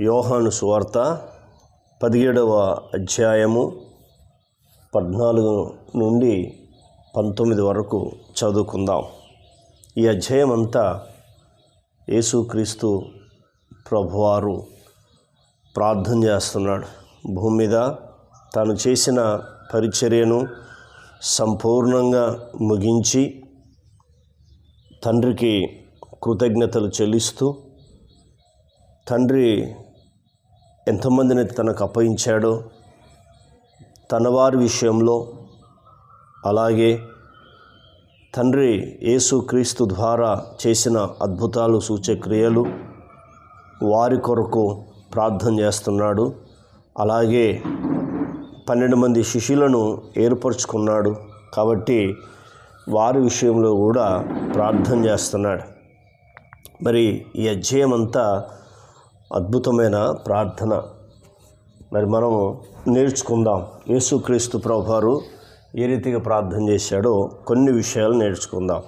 యోహాను సువార్త పదిహేడవ అధ్యాయము పద్నాలుగు నుండి పంతొమ్మిది వరకు చదువుకుందాం. ఈ అధ్యాయం అంతా యేసుక్రీస్తు ప్రభువారు ప్రార్థన చేస్తున్నాడు. భూమి మీద తాను చేసిన పరిచర్యను సంపూర్ణంగా ముగించి తండ్రికి కృతజ్ఞతలు చెల్లిస్తూ తండ్రి ఎంతమందిని తనకు అప్పగించాడో తన వారి విషయంలో అలాగే తండ్రి యేసుక్రీస్తు ద్వారా చేసిన అద్భుతాలు సూచక్రియలు వారి కొరకు ప్రార్థన చేస్తున్నాడు. అలాగే పన్నెండు మంది శిష్యులను ఏర్పరచుకున్నాడు. కాబట్టి వారి విషయంలో కూడా ప్రార్థన చేస్తున్నాడు. మరి ఈ అధ్యయమంతా అంతా అద్భుతమైన ప్రార్థన. మరి మనము నేర్చుకుందాం. యేసుక్రీస్తు ప్రభువారు ఏ రీతిగా ప్రార్థన చేశాడో కొన్ని విషయాలు నేర్చుకుందాం.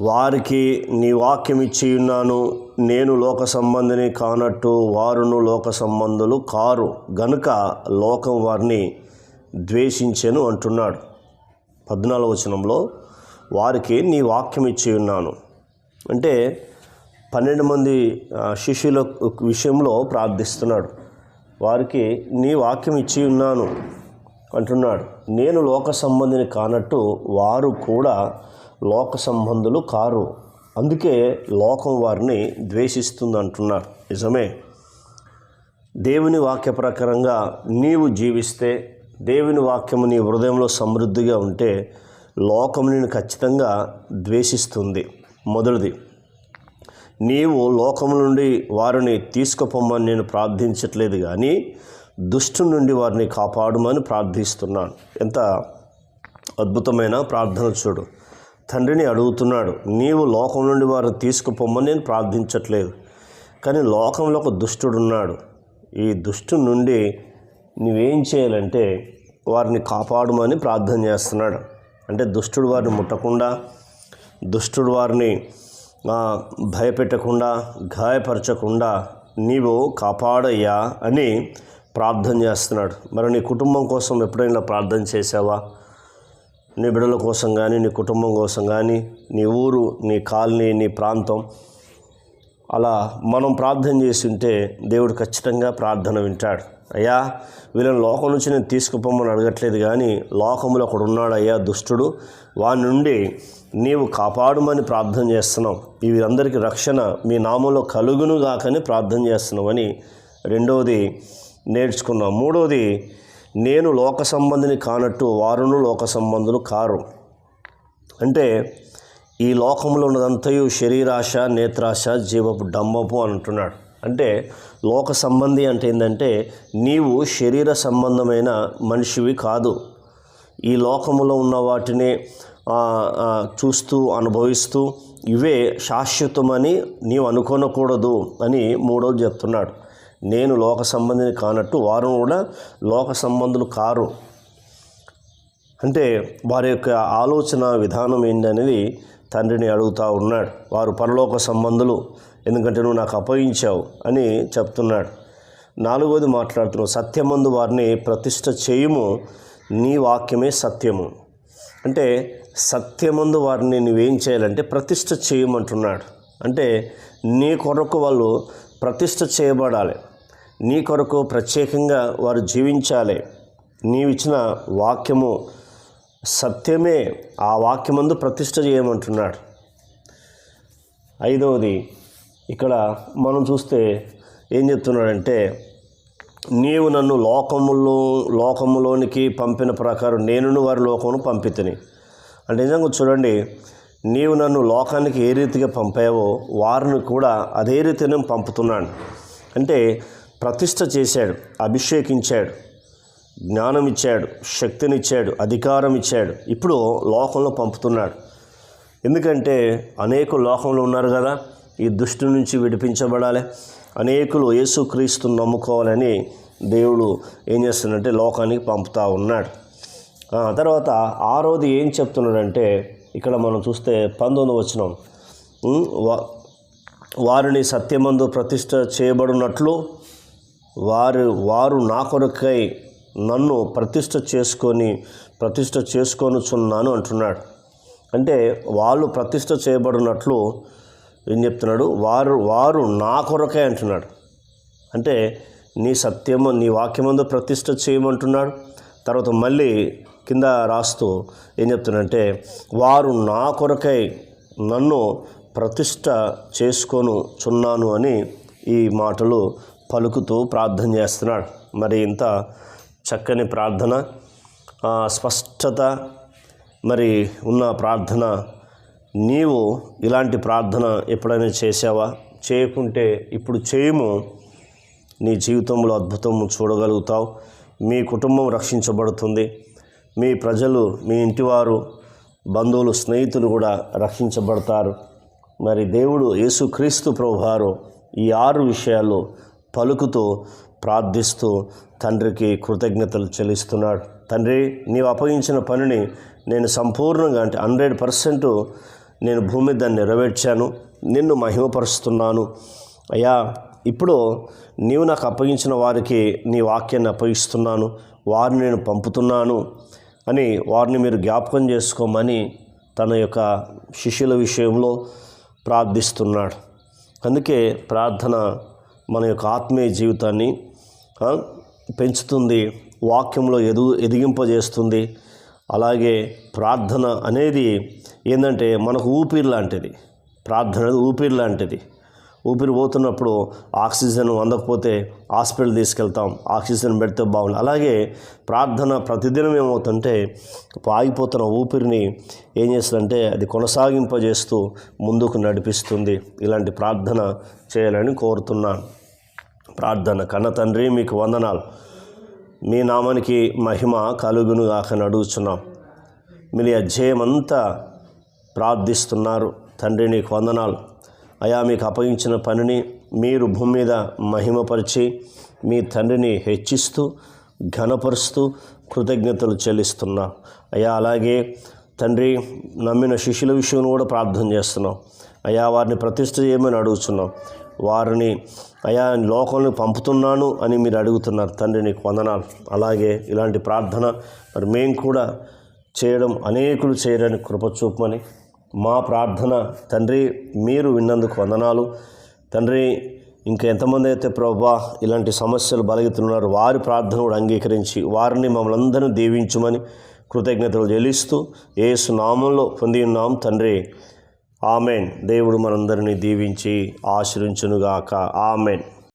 వారికి నీ వాక్యం ఇచ్చి ఉన్నాను. నేను లోక సంబంధిని కానట్టు వారును లోక సంబంధులు కారు. గనుక లోకం వారిని ద్వేషించెను అంటున్నాడు. పద్నాలుగు వచనంలో వారికి నీ వాక్యం ఇచ్చి ఉన్నాను. అంటే పన్నెండు మంది శిష్యుల విషయంలో ప్రార్థిస్తున్నాడు. వారికి నీ వాక్యం ఇచ్చి ఉన్నాను అంటున్నాడు. నేను లోక సంబంధిని కానట్టు వారు కూడా లోక సంబంధులు కారు. అందుకే లోకం వారిని ద్వేషిస్తుంది అంటున్నారు నిజమే. దేవుని వాక్య ప్రకారంగా నీవు జీవిస్తే దేవుని వాక్యము నీ హృదయంలో సమృద్ధిగా ఉంటే లోకం నేను ఖచ్చితంగా ద్వేషిస్తుంది. మొదటిది. నీవు లోకము నుండి వారిని తీసుకుపోమ్మని నేను ప్రార్థించట్లేదు కానీ దుష్టు నుండి వారిని కాపాడమని ప్రార్థిస్తున్నాను. ఎంత అద్భుతమైన ప్రార్థన చూడు. తండ్రిని అడుగుతున్నాడు నీవు లోకం నుండి వారిని తీసుకుపోమ్మని నేను ప్రార్థించట్లేదు. కానీ లోకంలో ఒక దుష్టుడు ఉన్నాడు. ఈ దుష్టు నుండి నువ్వేం చేయాలంటే వారిని కాపాడమని ప్రార్థన చేస్తున్నాడు. అంటే దుష్టుడు వారిని ముట్టకుండా దుష్టుడు వారిని భయపెట్టకుండా గాయపరచకుండా నీవు కాపాడయ్యా అని ప్రార్థన చేస్తున్నాడు. మరి నీ కుటుంబం కోసం ఎప్పుడైనా ప్రార్థన చేసావా నీ బిడ్డల కోసం కానీ నీ కుటుంబం కోసం కానీ నీ ఊరు నీ కాలనీ నీ ప్రాంతం అలా మనం ప్రార్థన చేసి ఉంటే దేవుడు ఖచ్చితంగా ప్రార్థన వింటాడు. అయ్యా వీళ్ళని లోకం నుంచి నేను తీసుకుపోమని అడగట్లేదు కానీ లోకంలో ఒకడు ఉన్నాడు అయ్యా దుష్టుడు. వాని నుండి నీవు కాపాడుమని ప్రార్థన చేస్తున్నాం. వీరందరికీ రక్షణ మీ నామంలో కలుగును గాకని ప్రార్థన చేస్తున్నామని రెండవది నేర్చుకున్నాం. మూడవది నేను లోక సంబంధిని కానట్టు వారును లోక సంబంధులు కారు. అంటే ఈ లోకంలో ఉన్నదంతయు శరీరాశ నేత్రాశ జీవపు డంబపు అంటున్నాడు. అంటే లోక సంబంధి అంటే ఏంటంటే నీవు శరీర సంబంధమైన మనిషివి కాదు. ఈ లోకములో ఉన్న వాటిని చూస్తూ అనుభవిస్తూ ఇవే శాశ్వతమని నీవు అనుకోనకూడదు అని మూడోది చెప్తున్నాడు. నేను లోక సంబంధిని కానట్టు వారు కూడా లోక సంబంధులు కారు. అంటే వారి యొక్క ఆలోచన విధానం ఏంటనేది తండ్రిని అడుగుతూ ఉన్నాడు. వారు పరలోక సంబంధులు ఎందుకంటే నువ్వు నాకు అప్పగించావు అని చెప్తున్నాడు. నాలుగోది మాట్లాడుతున్నావు సత్యమందు వారిని ప్రతిష్ట చేయుము నీ వాక్యమే సత్యము. అంటే సత్యమందు వారిని నువ్వేం చేయాలంటే ప్రతిష్ట చేయమంటున్నాడు. అంటే నీ కొరకు వాళ్ళు ప్రతిష్ట చేయబడాలి. నీ కొరకు ప్రత్యేకంగా వారు జీవించాలి. నీవిచ్చిన వాక్యము సత్యమే ఆ వాక్యమందు ప్రతిష్ట చేయమంటున్నాడు. ఐదవది ఇక్కడ మనం చూస్తే ఏం చెప్తున్నాడంటే నీవు నన్ను లోకములో లోకములోనికి పంపిన ప్రకారం నేనును వారి లోకమును పంపితిని. అంటే నిజంగా చూడండి నీవు నన్ను లోకానికి ఏ రీతిగా పంపావో వారిని కూడా అదే రీతిని పంపుతున్నాను అంటే ప్రతిష్ట చేశాడు అభిషేకించాడు. జ్ఞానం ఇచ్చాడు శక్తినిచ్చాడు అధికారం ఇచ్చాడు ఇప్పుడు లోకంలో పంపుతున్నాడు. ఎందుకంటే అనేకులు లోకంలో ఉన్నారు కదా ఈ దుష్టి నుంచి విడిపించబడాలి. అనేకులు యేసుక్రీస్తుని నమ్ముకోవాలని దేవుడు ఏం చేస్తున్నాడంటే లోకానికి పంపుతా ఉన్నాడు. ఆ తర్వాత ఆరోది ఏం చెప్తున్నాడంటే ఇక్కడ మనం చూస్తే పంతొమ్మిది వచ్చినాం వారిని సత్యమందు ప్రతిష్ట చేయబడినట్లు వారు వారు నా కొరకై నన్ను ప్రతిష్ట చేసుకొని ప్రతిష్ట చేసుకొనుచున్నాను అంటున్నాడు. అంటే వాళ్ళు ప్రతిష్ట చేయబడినట్లు ఏం చెప్తున్నాడు? వారు వారు నా కొరకే అంటున్నాడు. అంటే నీ సత్యము నీ వాక్యమందు ప్రతిష్ట చేయమంటున్నాడు. తర్వాత మళ్ళీ కింద రాస్తూ ఏం చెప్తున్నాడంటే వారు నా కొరకై నన్ను ప్రతిష్ట చేసుకొను చున్నాను అని ఈ మాటలు పలుకుతూ ప్రార్థన చేస్తున్నాడు. మరి ఇంత చక్కని ప్రార్థన స్పష్టత మరి ఉన్న ప్రార్థన. నీవు ఇలాంటి ప్రార్థన ఎప్పుడైనా చేసావా చేయకుంటే ఇప్పుడు చేయము. నీ జీవితంలో అద్భుతం చూడగలుగుతావు. మీ కుటుంబం రక్షించబడుతుంది. మీ ప్రజలు మీ ఇంటివారు బంధువులు స్నేహితులు కూడా రక్షించబడతారు. మరి దేవుడు యేసుక్రీస్తు ప్రభువారు ఈ ఆరు విషయాలు పలుకుతూ ప్రార్థిస్తూ తండ్రికి కృతజ్ఞతలు చెల్లిస్తున్నాడు. తండ్రి నీవు అప్పగించిన పనిని నేను సంపూర్ణంగా అంటే హండ్రెడ్ పర్సెంట్ నేను భూమి మీద దాన్ని నెరవేర్చాను. నిన్ను మహిమపరుస్తున్నాను. అయ్యా ఇప్పుడు నీవు నాకు అప్పగించిన వారికి నీ వాక్యాన్ని అప్పగిస్తున్నాను. వారిని నేను పంపుతున్నాను అని వారిని మీరు జ్ఞాపకం చేసుకోమని తన యొక్క శిష్యుల విషయంలో ప్రార్థిస్తున్నాడు. అందుకే ప్రార్థన మన యొక్క ఆత్మీయ జీవితాన్ని పెంచుతుంది వాక్యంలో ఎదు ఎదిగింపజేస్తుంది. అలాగే ప్రార్థన అనేది ఏంటంటే మనకు ఊపిరి లాంటిది. ప్రార్థన అనేది ఊపిరి లాంటిది. ఊపిరి పోతున్నప్పుడు ఆక్సిజన్ అందకపోతే హాస్పిటల్ తీసుకెళ్తాం ఆక్సిజన్ పెడితే బాగుంది అలాగే ప్రార్థన ప్రతిదినం ఏమవుతుంటే ఆగిపోతున్న ఊపిరిని ఏం చేస్తుందంటే అది కొనసాగింపజేస్తూ ముందుకు నడిపిస్తుంది. ఇలాంటి ప్రార్థన చేయాలని కోరుతున్నాను. ప్రార్థన కన్న తండ్రి మీకు వందనాలు. మీ నామానికి మహిమ కలుగును కాకని అడుగుచున్నాం. మీ అధ్యయమంతా ప్రార్థిస్తున్నారు. తండ్రి నీకు వందనాలు. అయా మీకు అప్పగించిన పనిని మీరు భూమి మీద మహిమపరిచి మీ తండ్రిని హెచ్చిస్తూ ఘనపరుస్తూ కృతజ్ఞతలు చెల్లిస్తున్నాం. అయా అలాగే తండ్రి నమ్మిన శిష్యుల విషయం కూడా ప్రార్థన చేస్తున్నాం. అయా వారిని ప్రతిష్ట చేయమని అడుగుతున్నాం వారిని అయా లోకంలో పంపుతున్నాను అని మీరు అడుగుతున్నారు. తండ్రి నీకు వందనాలు. అలాగే ఇలాంటి ప్రార్థన మరి మేము కూడా చేయడం అనేకులు చేయడానికి కృపచూపమని మా ప్రార్థన. తండ్రి మీరు విన్నందుకు వందనాలు. తండ్రి ఇంకా ఎంతమంది అయితే ప్రభా ఇలాంటి సమస్యలు బలగుతున్నారు వారి ప్రార్థన కూడా అంగీకరించి వారిని మమ్మల్ని అందరినీ దీవించమని కృతజ్ఞతలు చెల్లిస్తూ ఏసు నామంలో పొంది ఉన్నాం. తండ్రి ఆమెన్. దేవుడు మనందరినీ దీవించి ఆశ్రయించునుగాక ఆమెన్.